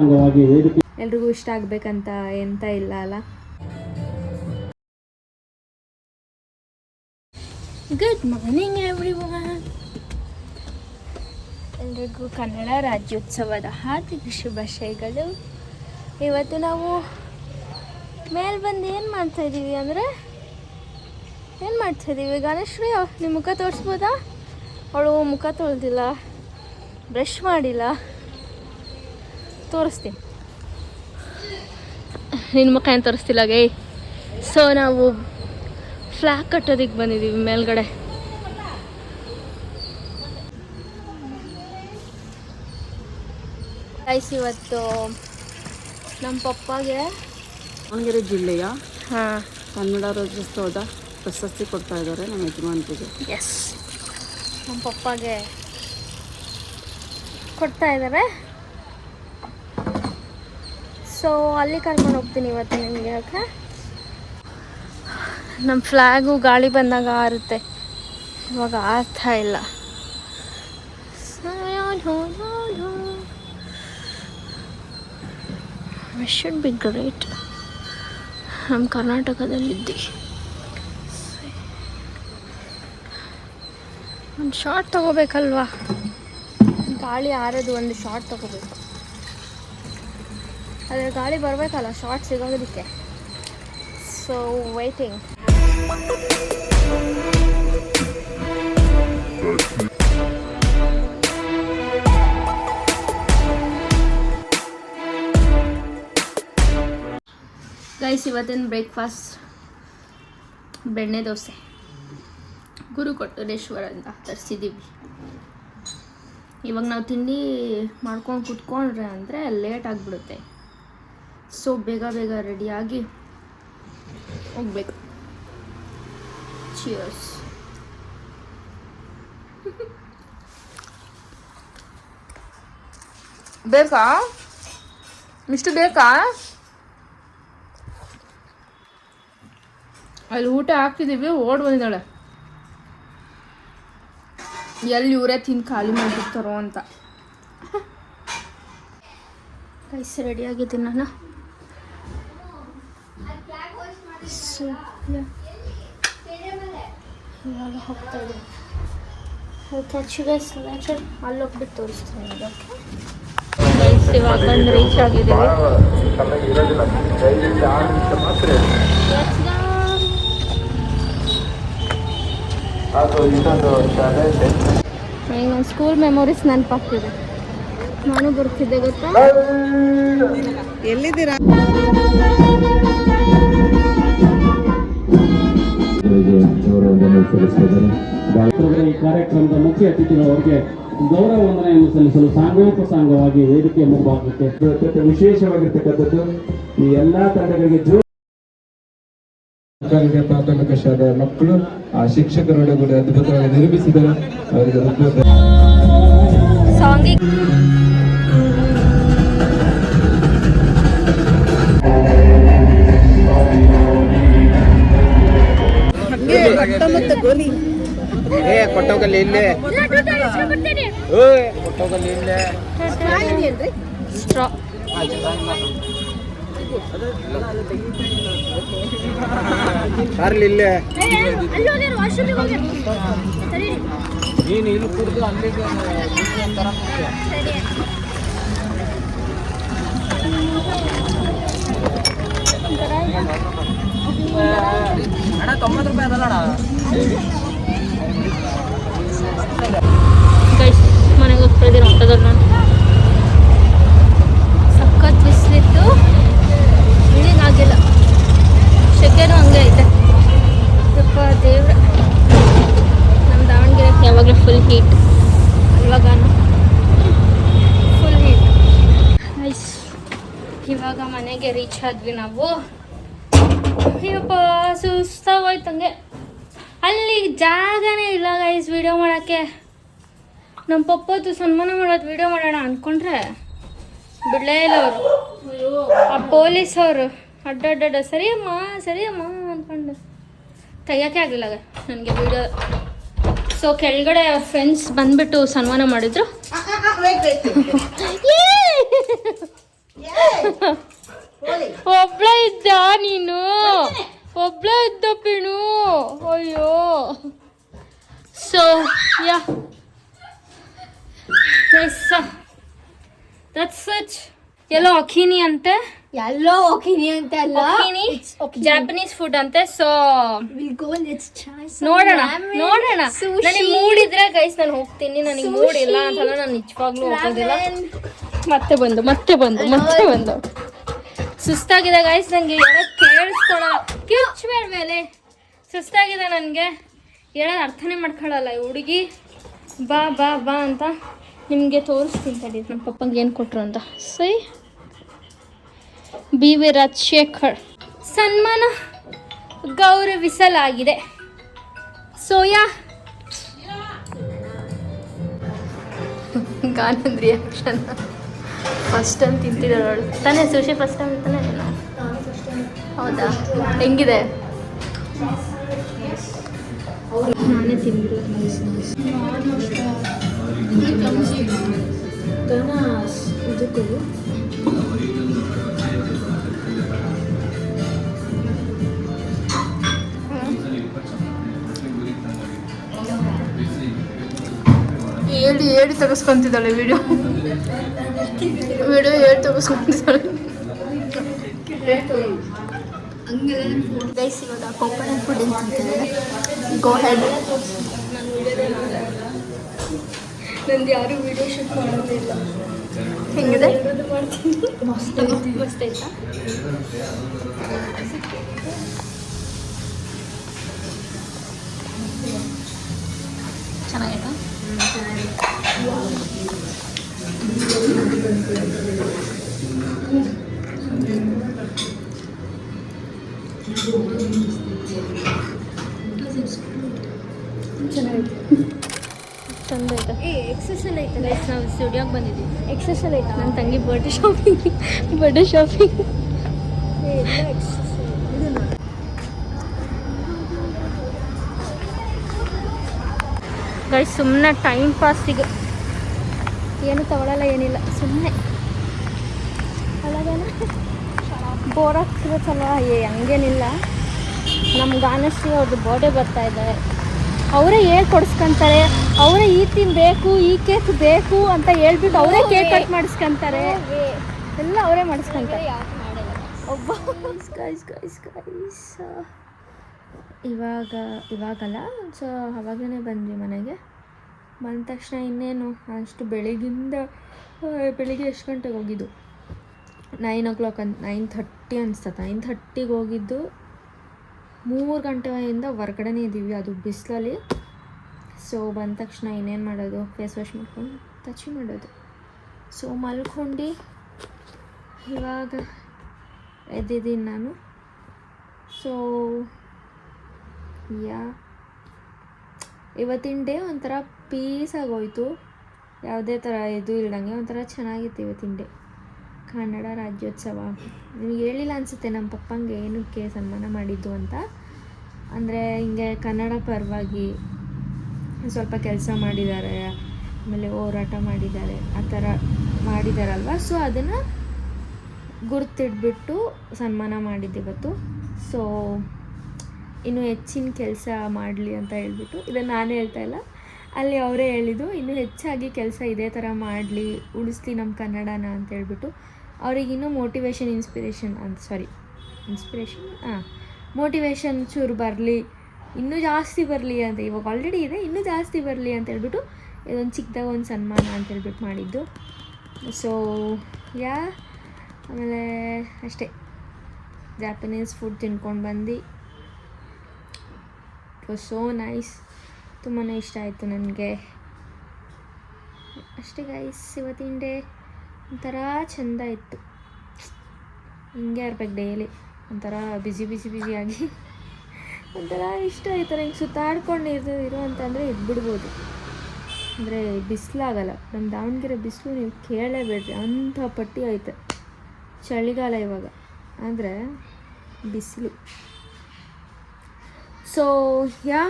ಎಲ್ರಿಗೂ ಇಷ್ಟ ಆಗ್ಬೇಕಂತ ಎಂತ ಇಲ್ಲ ಅಲ್ಲ. ಗುಡ್ ಮಾರ್ನಿಂಗ್ ಎವ್ರಿ ಎಲ್ರಿಗೂ ಕನ್ನಡ ರಾಜ್ಯೋತ್ಸವದ ಹಾರ್ದಿಕ ಶುಭಾಶಯಗಳು. ಇವತ್ತು ನಾವು ಮೇಲೆ ಬಂದು ಏನು ಮಾಡ್ತಾ ಇದ್ದೀವಿ ಅಂದರೆ ಏನು ಮಾಡ್ತಾ ಇದ್ದೀವಿ ಗಣೇಶ್ರೀ ನಿಮ್ಮ ಮುಖ ತೋರಿಸ್ಬೋದಾ? ಅವಳು ಮುಖ ತೊಳೆದಿಲ್ಲ ಬ್ರಷ್ ಮಾಡಿಲ್ಲ. ತೋರಿಸ್ತೀನಿ. ನಿನ್ನ ಮುಖ ಏನು ತೋರಿಸ್ತಿಲ್ಲ ಗೈ? ಸೊ ನಾವು ಫ್ಲಾಗ್ ಕಟ್ಟೋದಕ್ಕೆ ಬಂದಿದ್ದೀವಿ ಮೇಲ್ಗಡೆ. ಐಸ್ ಇವತ್ತು ನಮ್ಮ ಪಪ್ಪಾಗೆ ದಾವಣಗೆರೆ ಜಿಲ್ಲೆಯ ಹಾಂ. ಕನ್ನಡ ರಾಜ್ಯೋತ್ಸವದ ಪ್ರಶಸ್ತಿ ಕೊಡ್ತಾ ಇದ್ದಾರೆ ನಮ್ಮ ಯಜಮಾನ್ರಿಗೆ. ಎಸ್ ನಮ್ಮ ಪಪ್ಪಾಗೆ ಕೊಡ್ತಾ ಇದ್ದಾರೆ ಸೊ ಅಲ್ಲಿ ಕರ್ಕೊಂಡು ಹೋಗ್ತೀನಿ ಇವತ್ತು ನಿಮಗೆ ಓಕೆ ನಮ್ಮ ಫ್ಲ್ಯಾಗು ಗಾಳಿ ಬಂದಾಗ ಆರುತ್ತೆ. ಇವಾಗ ಆರ್ತಾ ಇಲ್ಲ. ಶುಡ್ ಬಿ ಗ್ರೇಟ್ ನಮ್ಮ ಕರ್ನಾಟಕದಲ್ಲಿದ್ದಿ. ಒಂದು ಶಾರ್ಟ್ ತಗೋಬೇಕಲ್ವಾ? ಗಾಳಿ ಆರೋದು ಒಂದು ಶಾರ್ಟ್ ತಗೋಬೇಕು. ಆದರೆ ಗಾಳಿ ಬರಬೇಕಲ್ಲ ಶಾರ್ಟ್ ಸಿಗೋದಕ್ಕೆ. ಸೊ ವೈಟಿಂಗ್ ಗೈಸ್ ಇವತ್ತಿನ ಬ್ರೇಕ್ಫಾಸ್ಟ್ ಬೆಣ್ಣೆ ದೋಸೆ. ಗುರು ಕೊಟ್ಟರೇಶ್ವರಿಂದ ತರಿಸಿದ್ದೀವಿ ಇವಾಗ ನಾವು ತಿಂಡಿ ಮಾಡ್ಕೊಂಡು ಕುತ್ಕೊಂಡ್ರೆ ಅಂದರೆ ಲೇಟ್ ಆಗಿಬಿಡುತ್ತೆ. ಸೊ ಬೇಗ ಬೇಗ ರೆಡಿಯಾಗಿ ಹೋಗ್ಬೇಕು. ಚಿಯರ್ಸ್ ಬೇಕಾ? ಇಷ್ಟು ಬೇಕಾ? ಅಲ್ಲಿ ಊಟ ಹಾಕ್ತಿದ್ದೀವಿ ಓಡ್ ಬಂದಿದ್ದಾಳೆ. ಎಲ್ಲಿ ಇವರೇ ತಿಂದು ಖಾಲಿ ಮಾಡಿರ್ತಾರೋ ಅಂತ. ರೈಸ್ ರೆಡಿ ಆಗಿದ್ದೀನಿ ನಾನು ಇವಾಗ ಹೋಗ್ತಾ ಇದ್ದೀನಿ ಕ್ಯಾಚುಗಸ್ ನ್ಯಾಚುರಲ್ ಅಲ್ಲಿ ಹೋಗ್ಬಿಟ್ಟು ತೋರಿಸ್ತೀನಿ ಗೈಸ್ ಇವಾಗ ಬಂದು ರೀಚ್ ಆಗಿದ್ದೀವಿ Let's go. ಈಗ ನನ್ನ ಸ್ಕೂಲ್ ಮೆಮೊರೀಸ್ ನೆನಪಾಗ್ತಿದೆ ನಾನು ಬರ್ತಿದ್ದೆ ಗೊತ್ತಾ? ಎಲ್ಲಿದ್ದೀರಾ? ಗೌರವವನ್ನು ಸಲ್ಲಿಸಿದ್ದಾರೆ ಈ ಕಾರ್ಯಕ್ರಮದ ಮುಖ್ಯ ಅತಿಥಿಗಳವರಿಗೆ ಗೌರವ ವಂದನೆಯನ್ನು ಸಲ್ಲಿಸಲು ಸಾಂಗೋಪಸಾಂಗವಾಗಿ ವೇದಿಕೆ ಮುಂಭಾಗಕ್ಕೆ. ವಿಶೇಷವಾಗಿರ್ತಕ್ಕಂಥದ್ದು ಈ ಎಲ್ಲಾ ತಂಡಗಳಿಗೆ ಜೋ ಪ್ರಾಥಮಿಕ ಶಾಲೆಯ ಮಕ್ಕಳು ಆ ಶಿಕ್ಷಕರೊಡಗೂಡಿ ಅದ್ಭುತವಾಗಿ ನಿರ್ಮಿಸಿದರು ಅವರಿಗೆ ಹೃದಯದ ಇಲ್ಲೇ. ಇಲ್ಲೇ ಸ್ಟ್ರಾ ಕಾರ್ಲಿ ಇಲ್ಲೇ? ನೀನು ಇಲ್ಲಿ ಕುಡಿದು ಅಲ್ಲಿಗೆ ಅಣ್ಣ ತೊಂಬತ್ತು ರೂಪಾಯಿ ಅದಲ್ಲ ಗೈಸ್ ಮನೆಗೆ ಹೋಗ್ತಾ ಇದ್ದೀನಿ ಆಟೋದಲ್ಲಿ ನಾನು. ಸಖತ್ ಬಿಸಿಲಿತ್ತು. ಇಳಿನಾಗಿಲ್ಲ ಶೆಕೆನೂ ಹಂಗೆ ಐತೆ. ಸ್ವಲ್ಪ ದೇವ್ರ. ನಮ್ಮ ದಾವಣಗೆರೆ ಯಾವಾಗಲೂ ಫುಲ್ ಹೀಟ್ ಇವಾಗ ಫುಲ್ ಹೀಟ್ ಗೈಸ್ ಇವಾಗ ಮನೆಗೆ ರೀಚ್ ಆದ್ವಿ ನಾವು. ಅಯ್ಯಪ್ಪ ಸುಸ್ತಾಗೋಯ್ತಂಗೆ ಅಲ್ಲಿ ಜಾಗನೇ ಇಲ್ಲ ಗೈಸ್ ವಿಡಿಯೋ ಮಾಡೋಕ್ಕೆ. ನಮ್ಮ ಪಪ್ಪತ್ತು ಸನ್ಮಾನ ಮಾಡೋದು ವಿಡಿಯೋ ಮಾಡೋಣ ಅಂದ್ಕೊಂಡ್ರೆ ಬಿಡಲೇ ಇಲ್ಲ ಅವರು. ಆ ಪೊಲೀಸ್ ಅವರು. ಅಡ್ಡಡ್ಡ ಸರಿಯಮ್ಮ ಸರಿಯಮ್ಮ ಅಂದ್ಕೊಂಡು ತೆಗಿಯೋಕೆ ಆಗಲಿಲ್ಲ ನನಗೆ ವಿಡಿಯೋ ಸೊ ಕೆಳಗಡೆ ಅವ್ರ ಫ್ರೆಂಡ್ಸ್ ಬಂದ್ಬಿಟ್ಟು ಸನ್ಮಾನ ಮಾಡಿದ್ರು. ಒಬ್ಳ ಇದ್ದ ನೀನು. ಒಬ್ಳ ಇದ್ದ ಪಿಣು. ಅಯ್ಯೋ. ಸೊ ಯಾ ದಟ್ಸ್ ಸಚ್ ಎಲ್ಲೋ ಅಖಿನಿ ಅಂತೆ ಎಲ್ಲೋ ಅಖಿನಿ ಅಂತೆ ಅಲ್ಲ? ಅಖಿನಿ ಜಾಪನೀಸ್ ಫುಡ್ ಅಂತೆ ಸೊ ನೋಡೋಣ ನೋಡೋಣ. ನನಗೆ ಮೂಡಿದ್ರೆ ಗೈಸ್ ನಾನು ಹೋಗ್ತೀನಿ. ನನಗೆ ಮೂಡಿಲ್ಲ ಅಂತಲ್ಲ ನಾನು ನಿಜವಾಗ್ಲೂ ಹೋಗೋದಿಲ್ಲ. ಮತ್ತೆ ಬಂದು ಮತ್ತೆ ಬಂದು ಮತ್ತೆ ಬಂದು. ಸುಸ್ತಾಗಿದೆ ಗೈಸ್ ನನಗೆ ಏನೋ ಕೇಳಿಸ್ಕೊಳಲ್ಲ ಕಿರ್ಚ್ಬೇಡ ಮೇಲೆ ಸುಸ್ತಾಗಿದೆ ನನಗೆ. ಹೇಳೋದು ಅರ್ಥನೇ ಮಾಡ್ಕೊಳ್ಳಲ್ಲ ಈ ಹುಡುಗಿ. ಬಾ ಬಾ ಬಾ ಅಂತ ನಿಮಗೆ ತೋರಿಸ್ತೀನಿ ತಡಿ. ನಮ್ಮ ಪಪ್ಪಂಗೆ ಏನು ಕೊಟ್ಟರು ಅಂತ. ಸೈ ಬಿ ವಿ ರಾಜಶೇಖರ್ ಸನ್ಮಾನ ಗೌರವಿಸಲಾಗಿದೆ. So yeah. ಗಾನಂದ್ರಿ ಫಸ್ಟ್ ಟೈಮ್ ತಿಂತಿದ್ದಾಳು ತಾನೇ ಸುಶಿ ಫಸ್ಟ್ ಟೈಮ್ ತಾನೇ? ಹೌದಾ? ಹೆಂಗಿದೆ? ನಾನೇ ತಿಂದಿಲ್ಲ ಹೇಳಿ ಹೇಳಿ ತಗಸ್ಕೊಂತಿದ್ದಾಳೆ ವಿಡಿಯೋ ವಿಡಿಯೋ ಹೇಳಿ ತೆಗೆಸ್ಕೊಂತಿದ್ದಾಳೆ. ಗೈಸ್ ಇವಾಗ ಕೋಕೋನಟ್ ಫುಡ್ ಅಂತ ಅಂತಿದ್ದಾರೆ ಗೋ ಹೆಡ್ ನಂದು ಯಾರು ವಿಡಿಯೋ ಶೂಟ್ ಮಾಡೋದಿಲ್ಲ ಹೆಂಗಿದೆ ಮಸ್ತ್ ಮಸ್ತ್ ಆಯ್ತಾ ಚೆನ್ನಾಗಿತ್ತಾ ಚಂದ ಆಯ್ತಾ ಏ ಎಕ್ಸಸೈಸ್ ಐತೆ ಗೈಸ್ ನಾವು ಸ್ಟುಡಿಯೋಗೆ ಬಂದಿದ್ದೀವಿ. ಐತೆ ನನ್ನ ತಂಗಿ birthday shopping birthday shopping guys ಸುಮ್ಮನೆ ಟೈಮ್ ಪಾಸಿಗೆ ಏನು ತಗೊಳಲ್ಲ ಏನಿಲ್ಲ. ಸುಮ್ಮನೆ ಅಲ್ಲದೇನ ಬೋರ್ ಆಗ್ತಿರುತ್ತಲ್ಲ ಏ ಹಂಗೇನಿಲ್ಲ. ನಮ್ಮ ಗಾನಶ್ರೀ ಅವ್ರದ್ದು ಬರ್ಡೇ ಬರ್ತಾ ಇದ್ದಾರೆ ಅವರೇ ಹೇಳ್ಕೊಡ್ಸ್ಕೊಂತಾರೆ ಅವರೇ ಈ ತಿನ್ ಬೇಕು ಈ ಕೇಕ್ ಬೇಕು ಅಂತ ಹೇಳ್ಬಿಟ್ಟು ಅವರೇ ಕೇಕ್ ಕಟ್ ಮಾಡಿಸ್ಕೊಂತಾರೆ. ಎಲ್ಲ ಅವರೇ ಮಾಡಿಸ್ಕೊಂತಾರೆ. ಒಬ್ಬ ಗೈಸ್ ಗೈಸ್ ಗೈಸ್ ಇವಾಗ ಇವಾಗಲ್ಲ ಸೊ ಅವಾಗಲೇ ಬಂದ್ವಿ ಮನೆಗೆ. ಬಂದ ತಕ್ಷಣ ಇನ್ನೇನು ಅಷ್ಟು ಬೆಳಗಿಂದ ಬೆಳಿಗ್ಗೆ ಎಷ್ಟು ಗಂಟೆಗೆ ಹೋಗಿದ್ದು? ನೈನ್ ಓ ಕ್ಲಾಕ್ ಅಂತ ನೈನ್ ಥರ್ಟಿ ಅನಿಸ್ತದೆ ನೈನ್ ಥರ್ಟಿಗೆ ಹೋಗಿದ್ದು ಮೂರು ಗಂಟೆಯಿಂದ ಹೊರ್ಗಡೆನೇ ಇದ್ದೀವಿ ಅದು ಬಿಸಿಲಲ್ಲಿ. ಸೊ ಬಂದ ತಕ್ಷಣ ಇನ್ನೇನು ಮಾಡೋದು? ಫೇಸ್ ವಾಶ್ ಮಾಡ್ಕೊಂಡು ಟಚ್ ಮಾಡೋದು. ಸೊ ಮಲ್ಕೊಂಡು ಇವಾಗ ಎದ್ದಿದ್ದೀನಿ ನಾನು. ಸೊ ಯಾ, ಇವತ್ತಿನ ಡೇ ಒಂಥರ ಪೀಸಾಗಿ ಆಗೋಯ್ತು. ಯಾವುದೇ ಥರ ಇದು ಇಲ್ದಂಗೆ ಒಂಥರ ಚೆನ್ನಾಗಿತ್ತು ಇವತ್ತಿನ ಡೇ ಕನ್ನಡ ರಾಜ್ಯೋತ್ಸವ. ನಿಮಗೆ ಹೇಳಿಲ್ಲ ಅನಿಸುತ್ತೆ ನಮ್ಮ ಪಪ್ಪಂಗೆ ಏನಕ್ಕೆ ಸನ್ಮಾನ ಮಾಡಿದ್ದು ಅಂತ? ಅಂದರೆ ಹಿಂಗೆ ಕನ್ನಡ ಪರವಾಗಿ ಸ್ವಲ್ಪ ಕೆಲಸ ಮಾಡಿದ್ದಾರೆ, ಆಮೇಲೆ ಹೋರಾಟ ಮಾಡಿದ್ದಾರೆ, ಆ ಥರ ಮಾಡಿದಾರಲ್ವ? ಸೊ ಅದನ್ನು ಗುರ್ತಿಟ್ಬಿಟ್ಟು ಸನ್ಮಾನ ಮಾಡಿದ್ದಿವತ್ತು ಸೊ ಇನ್ನೂ ಹೆಚ್ಚಿನ ಕೆಲಸ ಮಾಡಲಿ ಅಂತ ಹೇಳ್ಬಿಟ್ಟು ಇದನ್ನು ನಾನು ಹೇಳ್ತಾ ಇಲ್ಲ. ಅಲ್ಲಿ ಅವರೇ ಹೇಳಿದ್ದು, ಇನ್ನೂ ಹೆಚ್ಚಾಗಿ ಕೆಲಸ ಇದೇ ಥರ ಮಾಡಲಿ, ಉಳಿಸ್ಲಿ ನಮ್ಮ ಕನ್ನಡನ ಅಂತ ಹೇಳ್ಬಿಟ್ಟು. ಅವ್ರಿಗೆ ಇನ್ನೂ ಮೋಟಿವೇಶನ್ ಇನ್ಸ್ಪಿರೇಷನ್ ಅಂತ ಸಾರಿ ಇನ್ಸ್ಪಿರೇಷನ್ ಹಾಂ. ಮೋಟಿವೇಶನ್ ಚೂರು ಬರಲಿ, ಇನ್ನೂ ಜಾಸ್ತಿ ಬರಲಿ ಅಂತ ಇವಾಗ ಆಲ್ರೆಡಿ ಇದೆ, ಇನ್ನೂ ಜಾಸ್ತಿ ಬರಲಿ ಅಂತ ಹೇಳ್ಬಿಟ್ಟು ಇದೊಂದು ಚಿಕ್ಕದಾಗ ಒಂದು ಸನ್ಮಾನ ಅಂತ ಹೇಳ್ಬಿಟ್ಟು ಮಾಡಿದ್ದು. ಸೊ ಯಾ, ಆಮೇಲೆ ಅಷ್ಟೇ. ಜಾಪನೀಸ್ ಫುಡ್ ತಿನ್ಕೊಂಡು ಬಂದು. ಇಟ್ ವಾಸ್ ಸೋ ನೈಸ್ ತುಂಬಾ ಇಷ್ಟ ಆಯಿತು ನನಗೆ. ಅಷ್ಟೇ ಗೈಸ್ ಇವತ್ತಿನ ಡೇ ಒಂಥರ ಚೆಂದ ಇತ್ತು. ಹಿಂಗೆ ಇರ್ಬೇಕು ಡೈಲಿ ಒಂಥರ ಬಿಸಿ ಬಿಸಿ ಬ್ಯುಸಿಯಾಗಿ ಒಂಥರ ಇಷ್ಟ ಈ ಥರ ಹಿಂಗೆ ಸುತ್ತಾಡ್ಕೊಂಡು ಇರೋ ಇರೋ ಅಂತಂದರೆ ಇದ್ಬಿಡ್ಬೋದು. ಅಂದರೆ ಬಿಸಿಲಾಗಲ್ಲ. ನಮ್ಮ ದಾವಣಗೆರೆ ಬಿಸಿಲು ನೀವು ಕೇಳಲೇಬೇಡ್ರಿ. ಅಂಥ ಪಟ್ಟಿ ಐತೆ. ಚಳಿಗಾಲ ಇವಾಗ. ಆದರೆ ಬಿಸಿಲು. ಸೊ ಯಾ,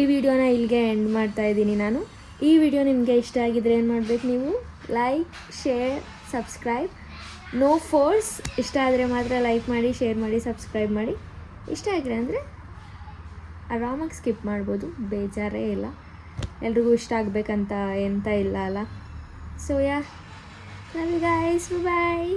ಈ ವಿಡಿಯೋನ ಇಲ್ಲಿಗೆ ಎಂಡ್ ಮಾಡ್ತಾ ಇದ್ದೀನಿ ನಾನು. ಈ ವಿಡಿಯೋ ನಿಮಗೆ ಇಷ್ಟ ಆಗಿದ್ರೆ ಏನು ಮಾಡಬೇಕು ನೀವು? Like share subscribe no force ಇಷ್ಟ ಆದರೆ ಮಾತ್ರ ಲೈಕ್ ಮಾಡಿ ಶೇರ್ ಮಾಡಿ ಸಬ್ಸ್ಕ್ರೈಬ್ ಮಾಡಿ. ಇಷ್ಟ ಆಗಿದೆ ಅಂದರೆ ಆರಾಮಾಗಿ ಸ್ಕಿಪ್ ಮಾಡ್ಬೋದು. ಬೇಜಾರೇ ಇಲ್ಲ. ಎಲ್ರಿಗೂ ಇಷ್ಟ ಆಗಬೇಕಂತ ಎಂತ ಇಲ್ಲ ಅಲ್ಲ. ಸೊ ಯಾ ಲವ್ ಬಾಯ್